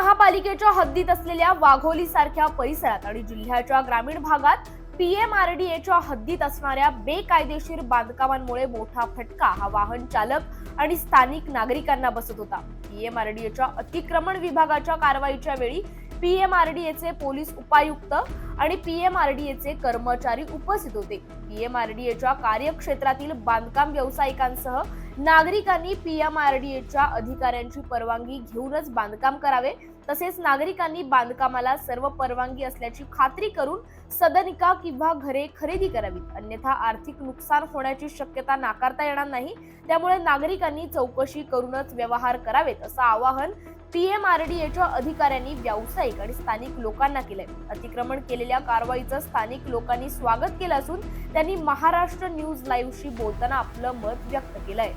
महापालिकेच्या हद्दीत असलेल्या वाघोली सारख्या परिसरात आणि जिल्ह्याच्या ग्रामीण भागात पीएमआरडीएच्या हद्दीत असणाऱ्या बेकायदेशीर बांधकामांमुळे मोठा फटका हा वाहन चालक आणि स्थानिक नागरिकांना बसत होता. पीएमआरडीएच्या अतिक्रमण विभागाच्या कारवाईच्या वेळी पीएमआरडीएचे पोलीस उपायुक्त आणि पीएमआरडीएचे कर्मचारी उपस्थित होते. पीएमआरडीएच्या कार्यक्षेत्रातील बांधकाम व्यावसायिकांसह नागरिकांनी पीएमआरडीएच्या अधिकाऱ्यांची परवानगी घेऊनच बांधकाम करावे. तसेच नागरिकांनी बांधकामाला सर्व परवानगी असल्याची खात्री करून सदनिका किंवा घरे खरेदी करावीत. अन्यथा आर्थिक नुकसान होण्याची शक्यता नाकारता येणार नाही. त्यामुळे नागरिकांनी चौकशी करूनच व्यवहार करावेत असं आवाहन पीएमआरडीएच्या अधिकाऱ्यांनी व्यावसायिक आणि स्थानिक लोकांना केलंय. अतिक्रमण केलेल्या कारवाईचं स्थानिक लोकांनी स्वागत केलं असून त्यांनी महाराष्ट्र न्यूज लाईव्हशी बोलताना आपलं मत व्यक्त केलंय.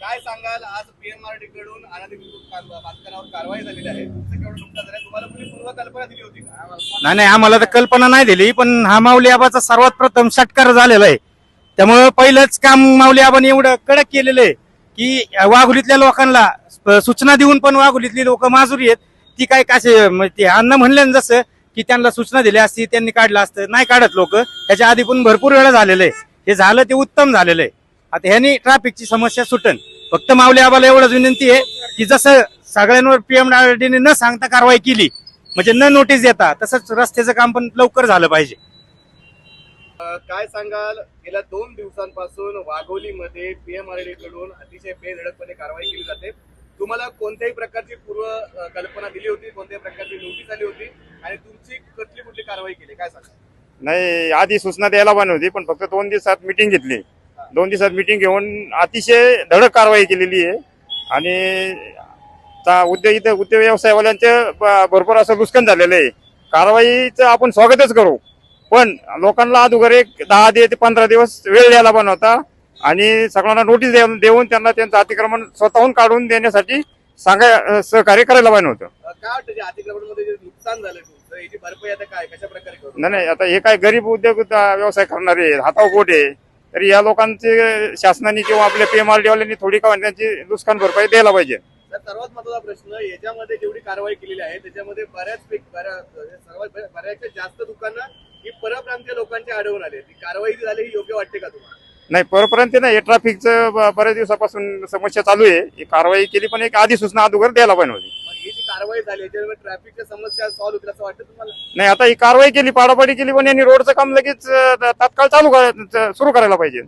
काय सांगाल आज पीएमआरडी कडून अनधिकृत बांधकामावर कारवाई झालेली आहे? तुमचं केवढं नुकसान झालं तुम्हाला कुणी पूर्वकल्पना दिली होती का? नाही नाही आम्हाला तर कल्पना नाही दिली पण हा माऊली आबाचा सर्वात प्रथम षटकार झालेला आहे. त्यामुळं पहिलंच काम माऊली आबाने एवढं कडक केलेलं आहे. की वाघोलीतल्या लोकांना सूचना देऊन पण वाघोलीतली लोक माजुरी आहेत. ती काय कसे म्हणजे ते अन्न म्हणले ना जसं की त्यांना सूचना दिल्या असती त्यांनी काढलं असतं नाही काढत लोक. त्याच्या आधी पण भरपूर वेळा झालेलं आहे. हे झालं ते उत्तम झालेलं आहे. आता ह्यानी ट्रॅफिकची समस्या सुटन. फक्त माऊली आबाला एवढंच विनंती आहे की जसं सगळ्यांवर पीएमआरडीने न सांगता कारवाई केली म्हणजे न नोटीस देता तसंच रस्त्याचं काम पण लवकर झालं पाहिजे. काय सांगाल? गेल्या दोन दिवसांपासून वाघोलीमध्ये पीएमआरडी कडून अतिशय बेधडकपणे कारवाई केली जाते. तुम्हाला कोणत्याही प्रकारची पूर्व कल्पना दिली होती? कोणत्याही प्रकारची नोटीस आली होती? आणि तुमची कुठली कुठली कारवाई केली? काय सांगाल? नाही आधी सूचना द्यायला पण होती पण फक्त दोन दिवसात मिटिंग घेतली. दोन दिवसात मिटिंग घेऊन अतिशय धडक कारवाई केलेली आहे. आणि उद्योग इथं उद्योग व्यवसायवाल्यांचे भरपूर असं नुकसान झालेलं आहे. कारवाईचं आपण स्वागतच करू. पण लोकांना अगोदर एक दहा ते ते पंधरा दिवस वेळ द्यायला पण होता. आणि सगळ्यांना नोटीस देऊन देऊन त्यांना त्यांचं अतिक्रमण स्वतःहून काढून देण्यासाठी सांगाय सहकार्य करायला पाहिजे होतं. नाही नाही आता हे काय गरीब उद्योग व्यवसाय करणारे पोट आहे. तर या लोकांचे शासनाने किंवा आपल्या पीएमआरडी वाल्यांनी थोडी का त्यांची नुकसान भरपाई द्यायला पाहिजे. तर सर्वात महत्त्वाचा प्रश्न याच्यामध्ये जेवढी कारवाई केलेली आहे त्याच्यामध्ये बऱ्याच सर्वात बऱ्याचशा जास्त दुकानं ही परप्रांतीय लोकांची आढळून आली ती कारवाई जी झाली ही योग्य वाटते का तुम्हाला? नाही परपर्यंत नाही. हे ट्रॅफिकचं बऱ्याच दिवसापासून समस्या चालू आहे. ही कारवाई केली पण एक आधी सूचना अगोदर द्यायला पाहिजे होती. ही जी कारवाई झाली याच्यामुळे ट्रॅफिकच्या समस्या सॉल्व्ह होतील असं वाटतं तुम्हाला? नाही आता ही कारवाई केली पाडापाडी केली पण यांनी रोडचं काम लगेच तात्काळ चालू सुरू करायला पाहिजे.